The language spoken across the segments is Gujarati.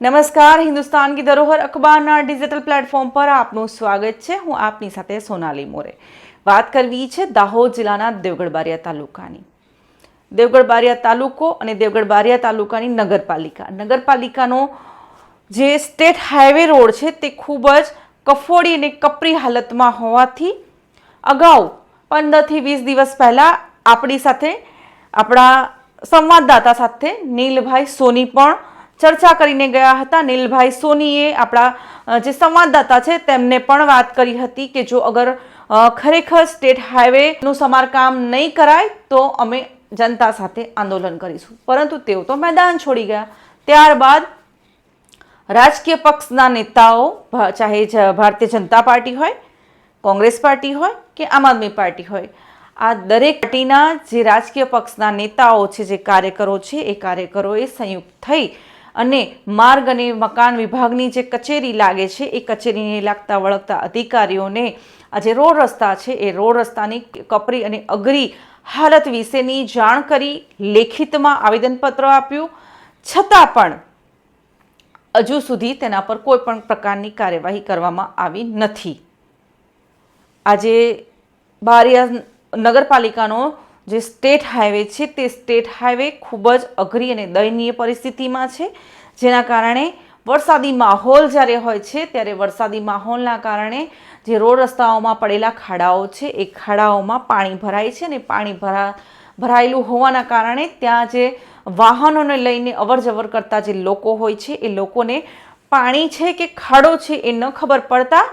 નમસ્કાર, હિન્દુસ્તાન કી ધરોહર અખબારના ડિજિટલ પ્લેટફોર્મ પર આપનું સ્વાગત છે. હું આપની સાથે સોનાલી મોરે. વાત કરવી છે દાહોદ જિલ્લાના દેવગઢ બારિયા તાલુકાની. દેવગઢ બારિયા તાલુકો અને દેવગઢ બારિયા તાલુકાની નગરપાલિકા. નગરપાલિકાનો જે સ્ટેટ હાઈવે રોડ છે તે ખૂબ જ કફોડી અને કપરી હાલતમાં હોવાથી અગાઉ પંદરથી વીસ દિવસ પહેલાં આપણી સાથે આપણા સંવાદદાતા સાથે નીલભાઈ સોની પણ ચર્ચા કરીને ગયા હતા. નીલભાઈ સોનીએ આપણા જે સંવાદદાતા છે તેમને પણ વાત કરી હતી કે જો અગર ખરેખર સ્ટેટ હાઈવેનું સમારકામ નહીં કરાય તો અમે જનતા સાથે આંદોલન કરીશું. પરંતુ તેઓ તો મેદાન છોડી ગયા. ત્યારબાદ રાજકીય પક્ષના નેતાઓ ચાહે ભારતીય જનતા પાર્ટી હોય, કોંગ્રેસ પાર્ટી હોય કે આમ આદમી પાર્ટી હોય, આ દરેક પાર્ટીના જે રાજકીય પક્ષના નેતાઓ છે, જે કાર્યકરો છે, એ કાર્યકરોએ સંયુક્ત થઈ અને માર્ગ અને મકાન વિભાગની જે કચેરી લાગે છે, એ કચેરીને લાગતા વળગતા અધિકારીઓને આ જે રોડ રસ્તા છે, એ રોડ રસ્તાની કપરી અને અઘરી હાલત વિશેની જાણ કરી, લેખિતમાં આવેદનપત્ર આપ્યું. છતાં પણ હજુ સુધી તેના પર કોઈ પણ પ્રકારની કાર્યવાહી કરવામાં આવી નથી. આજે બારિયા નગરપાલિકાનો જે સ્ટેટ હાઈવે છે તે સ્ટેટ હાઈવે ખૂબ જ અઘરી અને દયનીય પરિસ્થિતિમાં છે. જેના કારણે વરસાદી માહોલ જ્યારે હોય છે, ત્યારે વરસાદી માહોલના કારણે જે રોડ રસ્તાઓમાં પડેલા ખાડાઓ છે, એ ખાડાઓમાં પાણી ભરાય છે અને પાણી ભરા, ભરાયેલું હોવાના કારણે ત્યાં જે વાહનોને લઈને અવર જવર કરતા જે લોકો હોય છે, એ લોકોને પાણી છે કે ખાડો છે એ ન ખબર પડતા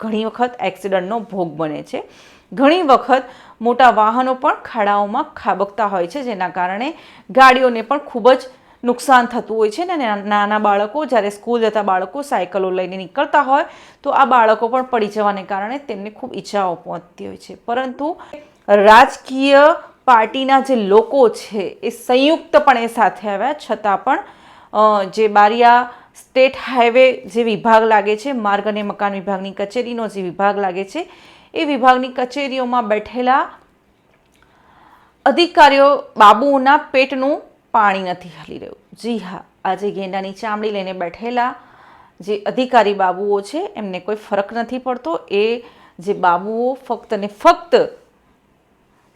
ઘણી વખત એક્સિડન્ટનો ભોગ બને છે. ઘણી વખત મોટા વાહનો પણ ખાડાઓમાં ખાબકતા હોય છે, જેના કારણે ગાડીઓને પણ ખૂબ જ નુકસાન થતું હોય છે ને નાના બાળકો જ્યારે સ્કૂલ જતા બાળકો સાયકલો લઈને નીકળતા હોય, તો આ બાળકો પણ પડી જવાને કારણે તેમને ખૂબ ઈજાઓ પહોંચતી હોય છે. પરંતુ રાજકીય પાર્ટીના જે લોકો છે, એ સંયુક્તપણે સાથે આવ્યા, છતાં પણ જે બારિયા સ્ટેટ હાઈવે જે વિભાગ લાગે છે, માર્ગ અને મકાન વિભાગની કચેરીનો જે વિભાગ લાગે છે, એ વિભાગની કચેરીઓમાં બેઠેલા અધિકારીઓ બાબુઓના પેટનું પાણી નથી હલી રહ્યું. જી હા, આજે ગેંડાની ચામડી લઈને બેઠેલા જે અધિકારી બાબુઓ છે, એમને કોઈ ફરક નથી પડતો. એ જે બાબુઓ ફક્ત ને ફક્ત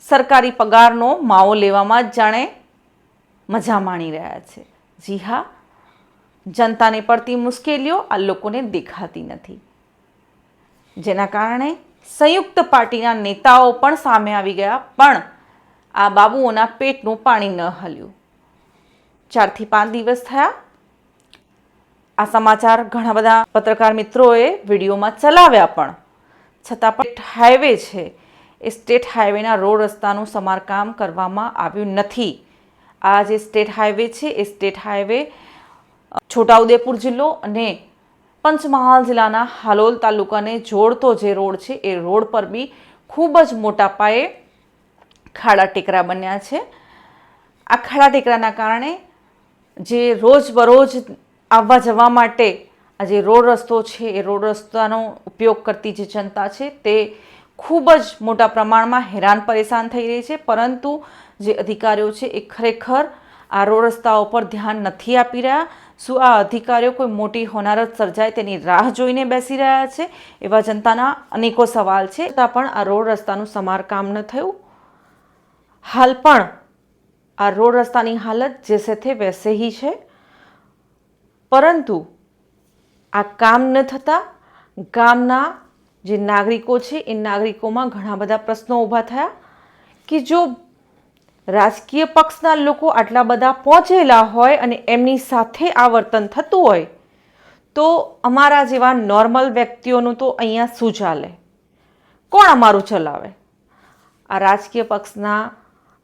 સરકારી પગારનો માવો લેવામાં જ જાણે મજા માણી રહ્યા છે. જી હા જનતાને પડતી મુશ્કેલીઓ આ લોકોને દેખાતી નથી. જેના કારણે સંયુક્ત પાર્ટીના નેતાઓ પણ સામે આવી ગયા, પણ આ બાબુઓના પેટનું પાણી ન હલ્યું. ચારથી પાંચ દિવસ થયા. આ સમાચાર ઘણા બધા પત્રકાર મિત્રોએ વિડીયોમાં ચલાવ્યા પણ. છતાં પણ હાઈવે છે. એ સ્ટેટ હાઈવેના રોડ રસ્તાનું સમારકામ કરવામાં આવ્યું નથી. આ જે સ્ટેટ હાઈવે છે, એ સ્ટેટ હાઈવે છોટાઉદેપુર જિલ્લો અને પંચમહાલ જિલ્લાના હાલોલ તાલુકાને જોડતો જે રોડ છે, એ રોડ પર બી ખૂબ જ મોટા પાયે ખાડા ટેકરા બન્યા છે. આ ખાડા ટેકરાના કારણે જે રોજબરોજ આવવા જવા માટે આ જે રોડ રસ્તો છે, એ રોડ રસ્તાનો ઉપયોગ કરતી જે જનતા છે, તે ખૂબ જ મોટા પ્રમાણમાં હેરાન પરેશાન થઈ રહી છે. પરંતુ જે અધિકારીઓ છે, એ ખરેખર આ રોડ રસ્તાઓ પર ધ્યાન નથી આપી રહ્યા. શું આ અધિકારીઓ કોઈ મોટી હોનારત સર્જાય તેની રાહ જોઈને બેસી રહ્યા છે? એવા જનતાના અનેકો સવાલ છે. છતાં પણ આ રોડ રસ્તાનું સમારકામ ન થયું. હાલ પણ આ રોડ રસ્તાની હાલત જેસે તે વૈસે હી છે. પરંતુ આ કામ ન થતાં ગામના જે નાગરિકો છે, એ નાગરિકોમાં ઘણા બધા પ્રશ્નો ઊભા થયા કે જો રાજકીય પક્ષના લોકો આટલા બધા પહોંચેલા હોય અને એમની સાથે આ વર્તન થતું હોય, તો અમારા જેવા નોર્મલ વ્યક્તિઓનું તો અહીંયા શું ચાલે? કોણ અમારું ચલાવે? આ રાજકીય પક્ષના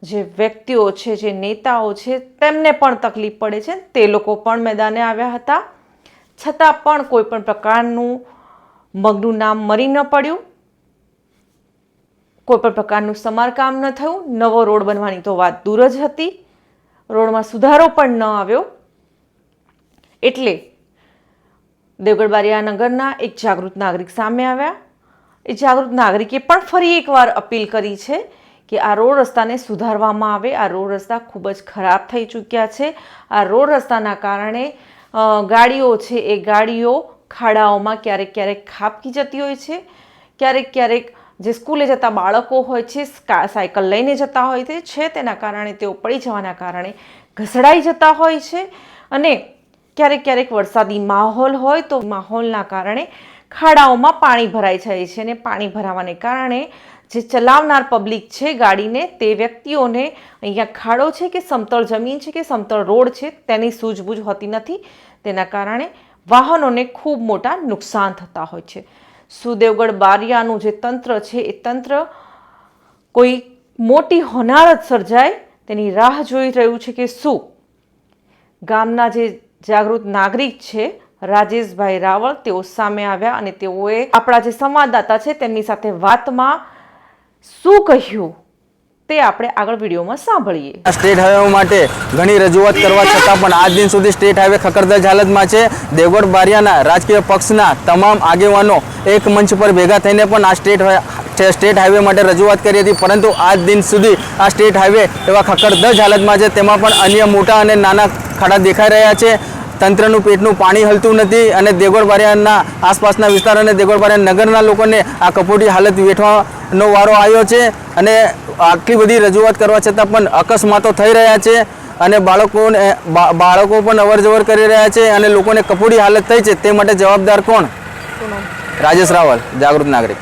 જે વ્યક્તિઓ છે, જે નેતાઓ છે, તેમને પણ તકલીફ પડે છે. તે લોકો પણ મેદાને આવ્યા હતા. છતાં પણ કોઈ પણ પ્રકારનું મગનું નામ મરી ન પડ્યું. કોઈ પણ પ્રકારનું સમારકામ ન થયું, નવો રોડ બનવાની તો વાત દૂર જ હતી. રોડમાં સુધારો પણ ન આવ્યો. એટલે દેવગઢ બારિયા નગરના એક જાગૃત નાગરિક સામે આવ્યા. એ જાગૃત નાગરિકે પણ ફરી એકવાર અપીલ કરી છે કે આ રોડ રસ્તાને સુધારવામાં આવે. આ રોડ રસ્તા ખૂબ જ ખરાબ થઈ ચૂક્યા છે. આ રોડ રસ્તાના કારણે ગાડીઓ છે એ ગાડીઓ ખાડાઓમાં ક્યારેક ક્યારેક ખાબકી જતી હોય છે. ક્યારેક ક્યારેક જે સ્કૂલે જતા બાળકો હોય છે સાયકલ લઈને જતા હોય તે છે તેના કારણે તેઓ પડી જવાના કારણે ઘસડાઈ જતા હોય છે અને ક્યારેક ક્યારેક વરસાદી માહોલ હોય તો માહોલના કારણે ખાડાઓમાં પાણી ભરાઈ જાય છે અને પાણી ભરાવાને કારણે જે ચલાવનાર પબ્લિક છે ગાડીને તે વ્યક્તિઓને અહીંયા ખાડો છે કે સમતળ જમીન છે કે સમતળ રોડ છે તેની સૂઝબૂઝ હોતી નથી. તેના કારણે વાહનોને ખૂબ મોટા નુકસાન થતા હોય છે. સુદેવગઢ બારિયાનું જે તંત્ર છે, એ તંત્ર કોઈ મોટી હોનારત સર્જાય તેની રાહ જોઈ રહ્યું છે કે શું? ગામના જે જાગૃત નાગરિક છે, રાજેશભાઈ રાવળ, તેઓ સામે આવ્યા અને તેઓએ આપણા જે સંવાદદાતા છે, તેમની સાથે વાતમાં શું કહ્યું? તે આપણે આગળ વિડીયોમાં સાંભળીએ. સ્ટેટ હાઈવે માટે ઘણી રજૂઆત કરવા છતાં પણ આજ દિન સુધી સ્ટેટ હાઈવે ખકડધજ હાલતમાં છે. દેવગઢ બારિયાના રાજકીય પક્ષના તમામ આગેવાનો એક મંચ પર ભેગા થઈને પણ આ સ્ટેટ સ્ટેટ હાઈવે માટે રજૂઆત કરી હતી. પરંતુ આજ દિન સુધી આ સ્ટેટ હાઈવે એવા ખકડધજ હાલતમાં છે. તેમાં પણ અન્ય મોટા અને નાના ખાડા દેખાઈ રહ્યા છે. તંત્રનું પેટનું પાણી હલતું નથી અને દેવગઢ બારિયાના આસપાસના વિસ્તાર અને દેવગઢ બારિયા નગરના લોકોને આ કપોટી હાલત વેઠવાનો વારો આવ્યો છે. અને આટલી બધી રજૂઆત કરવા છતાં પણ અકસ્માતો થઈ રહ્યા છે અને બાળકોને બાળકો પણ અવરજવર કરી રહ્યા છે અને લોકોને કપોડી હાલત થઈ છે. તે માટે જવાબદાર કોણ? રાજેશ રાવલ જાગૃત નાગરિક.